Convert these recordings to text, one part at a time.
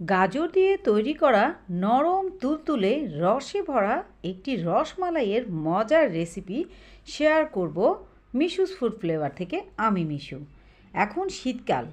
গাজর দিয়ে তৈরি করা নরম তুলতুলে রসে ভরা একটি রসমালাইয়ের মজার রেসিপি শেয়ার করব মিশুস ফুড ফ্লেভার থেকে আমি মিশু। এখন শীতকাল,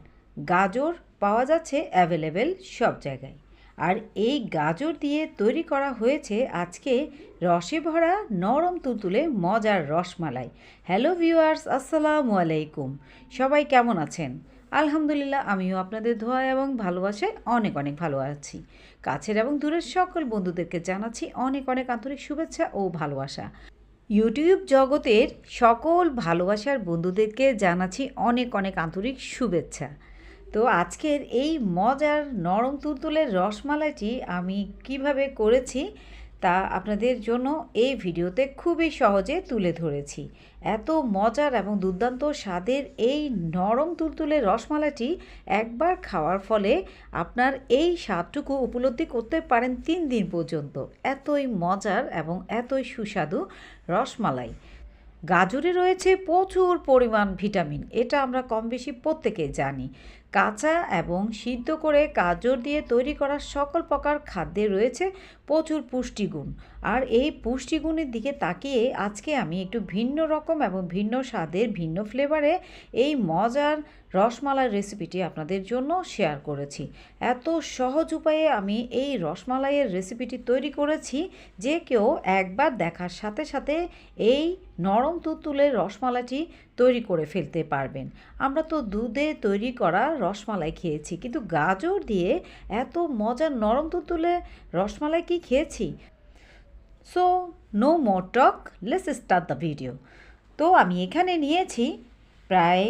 গাজর পাওয়া যাচ্ছে অ্যাভেলেবেল সব জায়গায়। আর এই গাজর দিয়ে তৈরি করা হয়েছে আজকে রসে ভরা নরম তুলতুলে মজার রসমালাই। হ্যালো ভিউয়ার্স, আসসালামু আলাইকুম। সবাই কেমন আছেন? আলহামদুলিল্লাহ, আমিও আপনাদের ধোয়া এবং ভালোবাসায় অনেক অনেক ভালো আছি। কাছের এবং দূরের সকল বন্ধুদেরকে জানাচ্ছি অনেক অনেক আন্তরিক শুভেচ্ছা ও ভালোবাসা। ইউটিউব জগতের সকল ভালোবাসার বন্ধুদেরকে জানাচ্ছি অনেক অনেক আন্তরিক শুভেচ্ছা। তো আজকের এই মজার নরম তুলতুলের রসমালাইটি আমি কীভাবে করেছি তা আপনাদের জন্য এই ভিডিওতে খুবই সহজে তুলে ধরেছি। এত মজার এবং দুর্দান্ত স্বাদের এই নরম তুলতুলে রসমালাইটি একবার খাওয়ার ফলে আপনার এই স্বাদটুকু উপলব্ধি করতে পারেন তিন দিন পর্যন্ত। এতই মজার এবং এতই সুস্বাদু রসমালাই। গাজরে রয়েছে প্রচুর পরিমাণ ভিটামিন, এটা আমরা কম বেশি প্রত্যেকে জানি। কাঁচা এবং সিদ্ধ করে গাজর দিয়ে তৈরি করা সকল প্রকার খাদ্যে রয়েছে প্রচুর পুষ্টিগুণ। আর এই পুষ্টিগুণের দিকে তাকিয়ে আজকে আমি একটু ভিন্ন রকম এবং ভিন্ন স্বাদের, ভিন্ন ফ্লেভারে এই মজার রসমালাই রেসিপিটি আপনাদের জন্য শেয়ার করেছি। এত সহজ উপায়ে আমি এই রসমালাইয়ের রেসিপিটি তৈরি করেছি যে কেউ একবার দেখার সাথে সাথে এই নরম তুতুলের রসমালাইটি তৈরি করে ফেলতে পারবেন। আমরা তো দুধে তৈরি করা রসমালাই খেয়েছি, কিন্তু গাজর দিয়ে এত মজার নরম তুতুলে রসমালাই কি খেয়েছি। So no more talk let's start the video তো আমি এখানে নিয়েছি প্রায়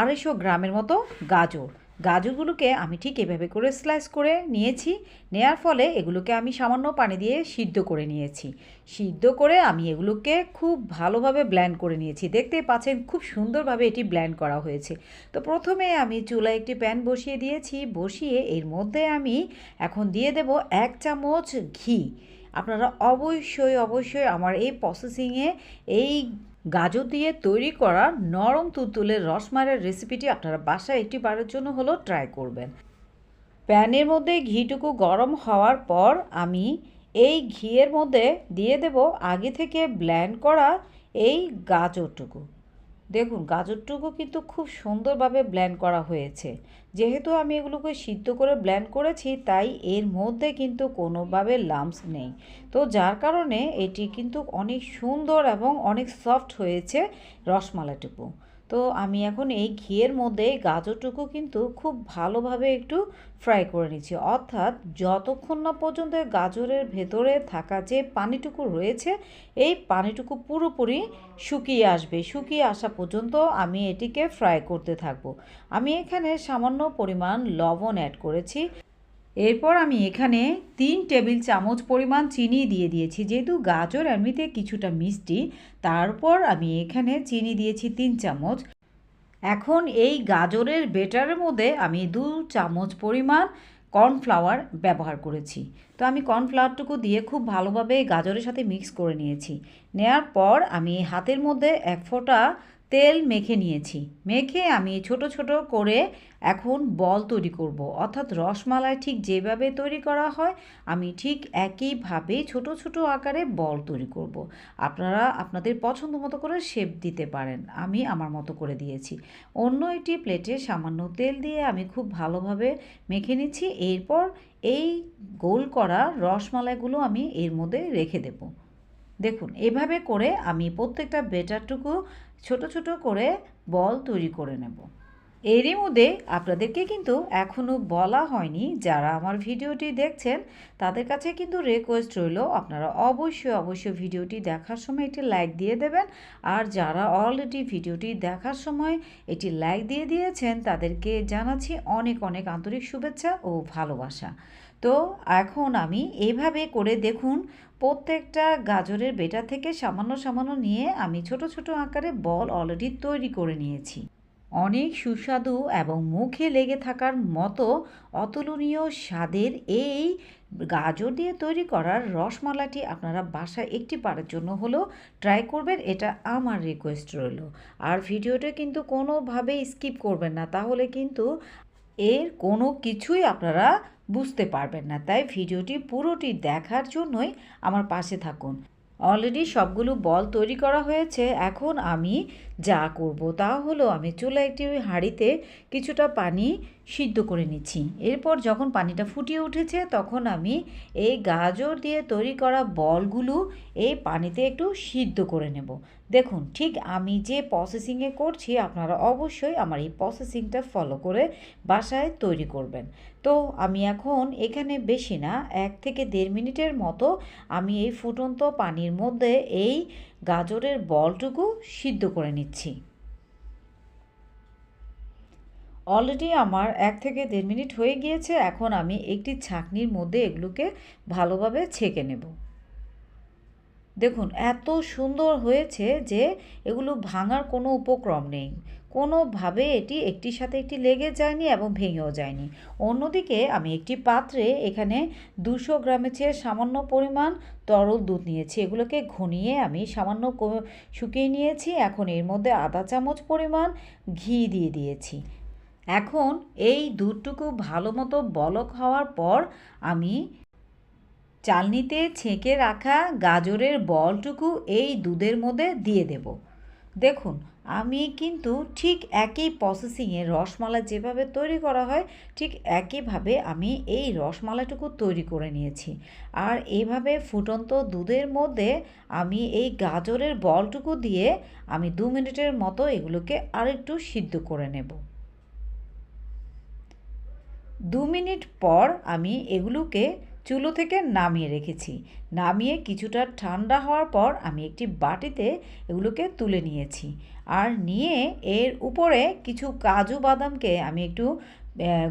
আড়াইশো গ্রামের মতো গাজর। গাজরগুলোকে আমি ঠিক এভাবে করে স্লাইস করে নিয়েছি। নেয়ার ফলে এগুলোকে আমি সামান্য পানি দিয়ে সিদ্ধ করে নিয়েছি। সিদ্ধ করে আমি এগুলোকে খুব ভালোভাবে ব্ল্যান্ড করে নিয়েছি। দেখতেই পাচ্ছেন খুব সুন্দরভাবে এটি ব্ল্যান্ড করা হয়েছে। তো প্রথমে আমি চুলায় একটি প্যান বসিয়ে দিয়েছি। বসিয়ে এর মধ্যে আমি এখন দিয়ে দেব এক চামচ ঘি। আপনারা অবশ্যই অবশ্যই আমার এই প্রসেসিংয়ে এই গাজর দিয়ে তৈরি করা নরম তুলতুলের রসমালাইয়ের রেসিপিটি আপনারা বাসায় একটি বারের জন্য হলো ট্রাই করবেন। প্যানের মধ্যে ঘিটুকু গরম হওয়ার পর আমি এই ঘিয়ের মধ্যে দিয়ে দেব আগে থেকে ব্ল্যান্ড করা এই গাজরটুকু। দেখুন, গাজরটুকু কিন্তু খুব সুন্দরভাবে ব্ল্যান্ড করা হয়েছে। যেহেতু আমি এগুলোকে সিদ্ধ করে ব্ল্যান্ড করেছি, তাই এর মধ্যে কিন্তু কোনোভাবে লাম্পস নেই। তো যার কারণে এটি কিন্তু অনেক সুন্দর এবং অনেক সফট হয়েছে রসমালাইটুকু। তো আমি এখন এই ঘিয়ের মধ্যে গাজরটুকু কিন্তু খুব ভালোভাবে একটু ফ্রাই করে নিচ্ছি। অর্থাৎ যতক্ষণ না পর্যন্ত গাজরের ভেতরে থাকা যে পানিটুকু রয়েছে, এই পানিটুকু পুরোপুরি শুকিয়ে আসবে। শুকিয়ে আসা পর্যন্ত আমি এটিকে ফ্রাই করতে থাকব। আমি এখানে সামান্য পরিমাণ লবণ অ্যাড করেছি। এরপর আমি এখানে তিন টেবিল চামচ পরিমাণ চিনি দিয়ে দিয়েছি। যেহেতু গাজর এমনিতে কিছুটা মিষ্টি, তারপর আমি এখানে চিনি দিয়েছি তিন চামচ। এখন এই গাজরের বেটারের মধ্যে আমি দু চামচ পরিমাণ কর্নফ্লাওয়ার ব্যবহার করেছি। তো আমি কর্নফ্লাওয়ারটুকু দিয়ে খুব ভালোভাবে গাজরের সাথে মিক্স করে নিয়েছি। নেয়ার পর আমি হাতের মধ্যে এক ফোঁটা তেল মেখে নিয়েছি। মেখে আমি ছোট ছোট করে এখন বল তৈরি করব। অর্থাৎ রসমালাই ঠিক যেভাবে তৈরি করা হয়, আমি ঠিক একইভাবে ছোট ছোট আকারে বল তৈরি করব। আপনারা আপনাদের পছন্দ মতো করে শেপ দিতে পারেন। আমি আমার মতো করে দিয়েছি। অন্য একটি প্লেটে সামান্য তেল দিয়ে আমি খুব ভালোভাবে মেখে নিচ্ছি। এরপর এই গোল করা রসমালাইগুলো আমি এর মধ্যে রেখে দেবো। দেখুন, এভাবে করে আমি প্রত্যেকটা বেটারটুকু ছোট ছোট করে বল তৈরি করে নেব। এরই মধ্যে আপনাদেরকে কিন্তু এখনও বলা হয়নি, যারা আমার ভিডিওটি দেখছেন, তাদের কাছে কিন্তু রিকোয়েস্ট রইল, আপনারা অবশ্যই অবশ্যই ভিডিওটি দেখার সময় একটি লাইক দিয়ে দেবেন। আর যারা অলরেডি ভিডিওটি দেখার সময় এটি লাইক দিয়ে দিয়েছেন, তাদেরকে জানাচ্ছি অনেক অনেক আন্তরিক শুভেচ্ছা ও ভালোবাসা। তো এখন আমি এভাবে করে দেখুন প্রত্যেকটা গাজরের বেটা থেকে সামান্য সামান্য নিয়ে আমি ছোট ছোট আকারে বল অলরেডি তৈরি করে নিয়েছি। অনেক সুস্বাদু এবং মুখে লেগে থাকার মতো অতুলনীয় স্বাদের এই গাজর দিয়ে তৈরি করার রসমালাটি আপনারা বাসায় একটি পারের জন্য হলেও ট্রাই করবেন, এটা আমার রিকোয়েস্ট রইল। আর ভিডিওটা কিন্তু কোনোভাবেই স্কিপ করবেন না, তাহলে কিন্তু এর কোনো কিছুই আপনারা বুঝতে পারবেন না। তাই ভিডিওটি পুরোটি দেখার জন্যই আমার পাশে থাকুন। অলরেডি সবগুলো বল তৈরি করা হয়েছে। এখন আমি যা করব তা হলো আমি চুলা একটি ওই হাঁড়িতে কিছুটা পানি সিদ্ধ করে নিচ্ছি। এরপর যখন পানিটা ফুটিয়ে উঠেছে তখন আমি এই গাজর দিয়ে তৈরি করা বলগুলো এই পানিতে একটু সিদ্ধ করে নেব। দেখুন, ঠিক আমি যে প্রসেসিংয়ে করছি আপনারা অবশ্যই আমার এই প্রসেসিংটা ফলো করে বাসায় তৈরি করবেন। তো আমি এখন এখানে বেশি না, এক থেকে দেড় মিনিটের মতো আমি এই ফুটন্ত পানির মধ্যে এই গাজরের বলটুকু সিদ্ধ করে নিচ্ছি। অলরেডি আমার এক থেকে দেড় মিনিট হয়ে গিয়েছে, এখন আমি একটি ছাঁকনির মধ্যে এগুলোকে ভালোভাবে ছেঁকে নেব। দেখুন, এত সুন্দর হয়েছে যে এগুলো ভাঙার কোনো উপক্রম নেই। কোনোভাবে এটি একটির সাথে একটি লেগে যায়নি এবং ভেঙেও যায়নি। অন্যদিকে আমি একটি পাত্রে এখানে দুশো গ্রামের চেয়ে সামান্য পরিমাণ তরল দুধ নিয়েছি। এগুলোকে ঘনিয়ে আমি সামান্য শুকিয়ে নিয়েছি। এখন এর মধ্যে আধা চামচ পরিমাণ ঘি দিয়ে দিয়েছি। এখন এই দুধটুকু ভালো মতো বলক হওয়ার পর আমি চালনিতে ছেঁকে রাখা গাজরের বলটুকু এই দুধের মধ্যে দিয়ে দেব। দেখুন আমি কিন্তু ঠিক একই প্রসেসিংয়ে রসমালা যেভাবে তৈরি করা হয়, ঠিক একইভাবে আমি এই রসমালাটুকু তৈরি করে নিয়েছি। আর এইভাবে ফুটন্ত দুধের মধ্যে আমি এই গাজরের বলটুকু দিয়ে আমি দু মিনিটের মতো এগুলোকে আরেকটু সিদ্ধ করে নেব। দু মিনিট পর আমি এগুলোকে চুলো থেকে নামিয়ে রেখেছি। নামিয়ে কিছুটা ঠান্ডা হওয়ার পর আমি একটি বাটিতে এগুলোকে তুলে নিয়েছি। আর নিয়ে এর উপরে কিছু কাজু বাদামকে আমি একটু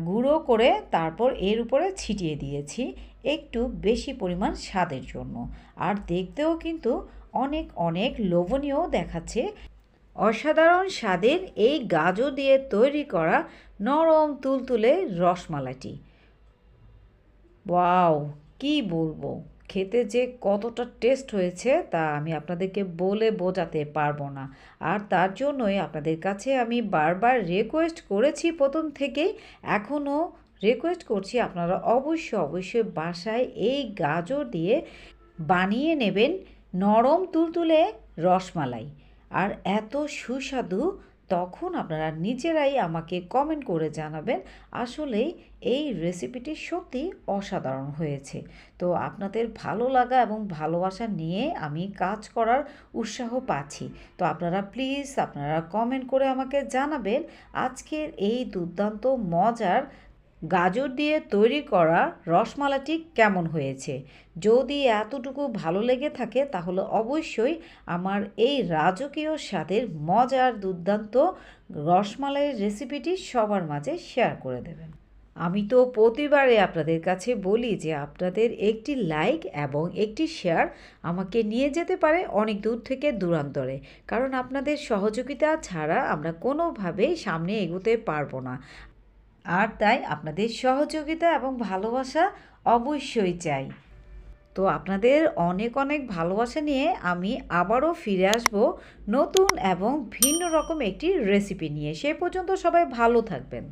গুঁড়ো করে তারপর এর উপরে ছিটিয়ে দিয়েছি একটু বেশি পরিমাণ স্বাদের জন্য। আর দেখতেও কিন্তু অনেক অনেক লোভনীয় দেখাচ্ছে। অসাধারণ স্বাদের এই গাজর দিয়ে তৈরি করা নরম তুলতুলে রসমালাইটি। ওয়াও, কি বলব? খেতে যে কতটা টেস্ট হয়েছে তা আমি আপনাদেরকে বলে বোঝাতে পারব না। আর তার জন্যই আপনাদের কাছে আমি বারবার রিকোয়েস্ট করেছি প্রথম থেকেই এখনও রিকোয়েস্ট করছি আপনারা অবশ্যই অবশ্যই বাসায় এই গাজর দিয়ে বানিয়ে নেবেন নরম তুলতুলে রসমালাই। আর এত সুস্বাদু তখন আপনারা নিজেরাই আমাকে কমেন্ট করে জানাবেন আসলে এই রেসিপিটি সত্যি অসাধারণ হয়েছে। তো আপনাদের ভালো লাগা এবং ভালোবাসা নিয়ে আমি কাজ করার উৎসাহ পাচ্ছি। তো আপনারা প্লিজ আপনারা কমেন্ট করে আমাকে জানাবেন, আজকের এই দুর্দান্ত মজার গাজর দিয়ে তৈরি করা রসমালাটি কেমন হয়েছে? যদি এতটুকু ভালো লেগে থাকে, তাহলে অবশ্যই আমার এই রাজকীয় স্বাদের মজার দুর্দান্ত রসমালাইয়ের রেসিপিটি সবার মাঝে শেয়ার করে দেবেন। আমি তো প্রতিবারে আপনাদের কাছে বলি যে, আপনাদের একটি লাইক এবং একটি শেয়ার আমাকে নিয়ে যেতে পারে অনেক দূর থেকে দূরান্তরে। কারণ আপনাদের সহযোগিতা ছাড়া আমরা কোনোভাবেই সামনে এগোতে পারব না। আর তাই আপনাদের সহযোগিতা এবং ভালোবাসা অবশ্যই চাই। তো আপনাদের অনেক অনেক ভালোবাসা নিয়ে আমি আবারও ফিরে আসব নতুন এবং ভিন্ন রকম একটি রেসিপি নিয়ে। সে পর্যন্ত সবাই ভালো থাকবেন।